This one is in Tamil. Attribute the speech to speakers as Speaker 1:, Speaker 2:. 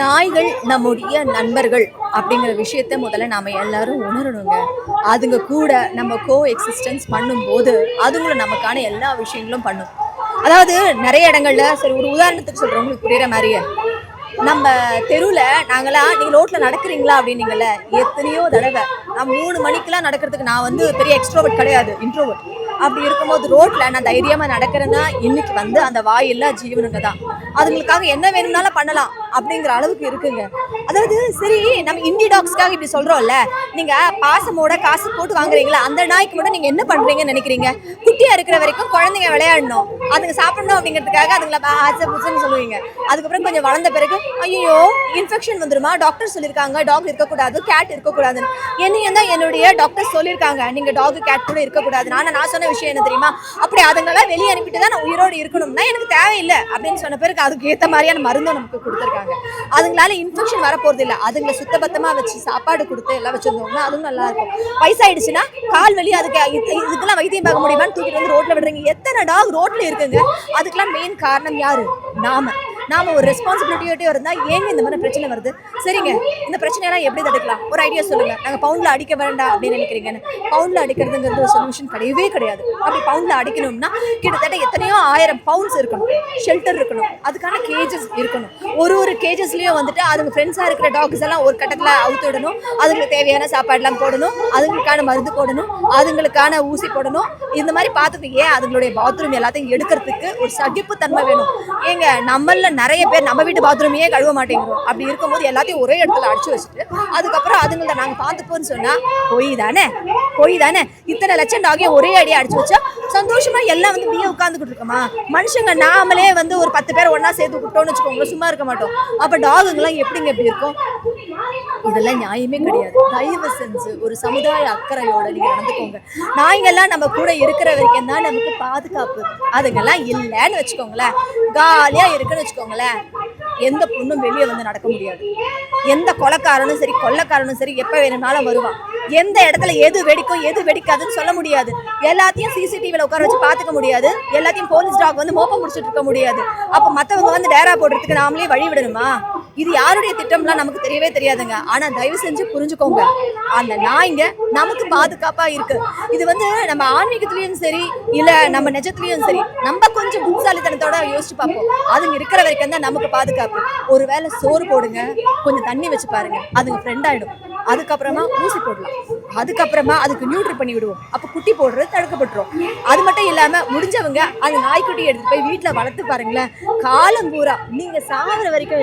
Speaker 1: நாய்கள் நம்முடைய நண்பர்கள் அப்படிங்கிற விஷயத்த முதல்ல நாம் எல்லாரும் உணரணுங்க. அதுங்க கூட நம்ம கோ எக்ஸிஸ்டன்ஸ் பண்ணும்போது அதுங்களும் நமக்கான எல்லா விஷயங்களும் பண்ணும். அதாவது நிறைய இடங்கள்ல சரி ஒரு உதாரணத்துக்கு சொல்கிறோம் உங்களுக்கு புரியுற மாதிரியே. நம்ம தெருவில் நாங்களாம் நீங்கள் ரோட்டில் நடக்கிறீங்களா? அப்படின்னீங்கல்ல. எத்தனையோ தடவை. நான் மூணு மணிக்கெலாம் நடக்கிறதுக்கு நான் வந்து பெரிய எக்ஸ்ட்ரோவர்ட் கிடையாது இன்ட்ரோவர்ட் அப்படி இருக்கும்போது ரோட்டில் நான் தைரியமாக நடக்கிறேன்னா இன்னைக்கு வந்து அந்த வாயில்லா ஜீவனுங்க தான். அதுங்களுக்காக என்ன வேணும்னாலும் பண்ணலாம் அப்படிங்கிற அளவுக்கு இருக்குங்க. அதாவது சரி நம்ம இந்தி டாக்ஸ்க்காக இப்படி சொல்கிறோம்ல நீங்கள் பாசமோட காசு போட்டு வாங்குறீங்களா? அந்த நாய்க்கு மட்டும் நீங்கள் என்ன பண்ணுறீங்கன்னு நினைக்கிறீங்க? குட்டியாக இருக்கிற வரைக்கும் குழந்தைங்க விளையாடணும். அதுங்க சாப்பிடணும் அப்படிங்கிறதுக்காக அதுங்களை ஆச்சை புதுசுன்னு சொல்லுவீங்க. அதுக்கப்புறம் கொஞ்சம் வளர்ந்த பிறகு ஐயோ இன்ஃபெக்ஷன் வந்துருமா? டாக்டர் சொல்லியிருக்காங்க டாக் இருக்கக்கூடாது கேட் இருக்கக்கூடாதுன்னு. என்னையும் தான் என்னுடைய டாக்டர் சொல்லியிருக்காங்க. நீங்கள் டாக் கேட் கூட இருக்கக்கூடாது ஆனால் நான் சொன்ன விஷயம் என்ன தெரியுமா? அப்படி அதுங்கெல்லாம் வெளியே அனுப்பிட்டு தான் நான் உயிரோடு இருக்கணும்னா எனக்கு தேவையில்லை அப்படின்னு சொன்ன பிறகு அதுக்கு ஏற்ற மாதிரியான மருந்தும் நமக்கு கொடுத்துருக்காங்க. அதுங்களால இன்ஃபெக்ஷன் வரப்போறது இல்லை அதுங்களை சுத்தபத்தமாக வச்சு சாப்பாடு கொடுத்து எல்லாம் வச்சுருந்தோம்னா அதுவும் நல்லா இருக்கும். வயசாயிடுச்சுன்னா கால் வலி அதுக்கு இது- இதுக்கெல்லாம் வைத்தியம் பார்க்க முடியுமான்னு தூக்கிட்டு டாக் ரோட்ல விடுறீங்க? எத்தனை டாக் ரோட்ல இருக்குங்க? அதுக்கெல்லாம் மெயின் காரணம் யாரு? நாம. நாம ஒரு ரெஸ்பான்சிபிலிட்டியோட்டே இருந்தால் ஏங்க இந்த மாதிரி பிரச்சனை வருது? சரிங்க இந்த பிரச்சனையெல்லாம் எப்படி தடுக்கலாம்? ஒரு ஐடியா சொல்லுங்க. நாங்கள் பவுண்டில் அடிக்க வேண்டாம் அப்படின்னு நினைக்கிறீங்கன்னு. பவுண்டில் அடிக்கிறதுங்கிறது ஒரு சொல்யூஷன் கிடையவே கிடையாது. அப்படி பவுண்டில் அடிக்கணும்னா கிட்டத்தட்ட எத்தனையோ ஆயிரம் பவுண்ட்ஸ் இருக்கணும். ஷெல்டர் இருக்கணும். அதுக்கான கேஜஸ் இருக்கணும். ஒரு ஒரு கேஜஸ்லேயும் வந்துட்டு அதுங்க ஃப்ரெண்ட்ஸாக இருக்கிற டாக்ஸ் எல்லாம் ஒரு கட்டத்தில் அவுத்து விடணும். அதுங்களுக்கு தேவையான சாப்பாடுலாம் போடணும். அதுங்களுக்கான மருந்து போடணும். அதுங்களுக்கான ஊசி போடணும். இந்த மாதிரி பார்த்துட்டு ஏன் அதுங்களுடைய பாத்ரூம் எல்லாத்தையும் எடுக்கிறதுக்கு ஒரு சகிப்பு தன்மை வேணும்? ஏங்க நம்மள நிறைய பேர் நம்ம வீட்டு பாத்ரூமையே கழுவ மாட்டேங்கிறோம். அப்படி இருக்கும்போது எல்லாத்தையும் ஒரே இடத்துல அடிச்சு வச்சுட்டு அதுக்கப்புறம் அதுங்கள நாங்க பார்த்துப்போம்னு சொன்னா பொய் தானே? பொய் தானே? இத்தனை லட்சம் டாகையும் ஒரே அடியாக அடிச்சு வச்சா சந்தோஷமா எல்லாம் வந்து நீயே உட்காந்துக்கிட்டு இருக்கோமா? மனுஷங்க நாமளே வந்து ஒரு பத்து பேர் ஒன்றா சேர்த்து விட்டோம்னு வச்சுக்கோங்க சும்மா இருக்க மாட்டோம். அப்போ டாகுங்கெல்லாம் எப்படிங்க எப்படி இருக்கும்? இதெல்லாம் நியாயமே கிடையாது. தயவு செஞ்சு ஒரு சமுதாய அக்கறையோட நீங்க நடந்துக்கோங்க. நாய்ங்கெல்லாம் நம்ம கூட இருக்கிற வரைக்கும் தான் நமக்கு பாதுகாப்பு. அதுங்கெல்லாம் இல்லைன்னு வச்சுக்கோங்களேன். காலியா இருக்குன்னு வச்சுக்கோங்களேன் எந்த பொண்ணும் வெளியே வந்து நடக்க முடியாது. எந்த கொலைக்காரனும் சரி கொள்ளக்காரனும் சரி எப்போ வேணும்னாலும் வருவான். எந்த இடத்துல எது வெடிக்கும் எது வெடிக்காதுன்னு சொல்ல முடியாது. எல்லாத்தையும் சிசிடிவியில் உட்கார வச்சு பார்த்துக்க முடியாது. எல்லாத்தையும் போலீஸ் டாக் வந்து மோப்பம் முடிச்சுட்டு இருக்க முடியாது. அப்போ மற்றவங்க வந்து டேரா போடுறதுக்கு நாமளே வழி விடணுமா? இது யாருடைய திட்டம்லாம் நமக்கு தெரியவே தெரியாதுங்க. ஆனா தயவு செஞ்சு புரிஞ்சுக்கோங்க. அந்த நாய்ங்க நமக்கு பாதுகாப்பா இருக்கு. இது வந்து நம்ம ஆன்மீகத்திலயும் சரி இல்ல நம்ம நிஜத்துலயும் சரி நம்ம கொஞ்சம் புத்திசாலித்தனத்தோட யோசிச்சு பார்ப்போம். அதுங்க இருக்கிற வரைக்கும் தான் நமக்கு பாதுகாப்பு. ஒருவேளை சோறு போடுங்க கொஞ்சம் தண்ணி வச்சு பாருங்க அதுங்க ஃப்ரெண்ட் ஆயிடும். அதுக்கப்புறமா ஊசி போடலாம். அதுக்கப்புறமா அதுக்கு நியூட்ரி பண்ணி விடுவோம். அப்ப குட்டி போடுறது தடுக்கப்பட்டுரும். அது மட்டும் இல்லாம முடிஞ்சவங்க அந்த நாய்க்குட்டி எடுத்துட்டு போய் வீட்டுல வளர்த்து பாருங்களேன். காலம் பூரா நீங்க சாகுற வரைக்கும்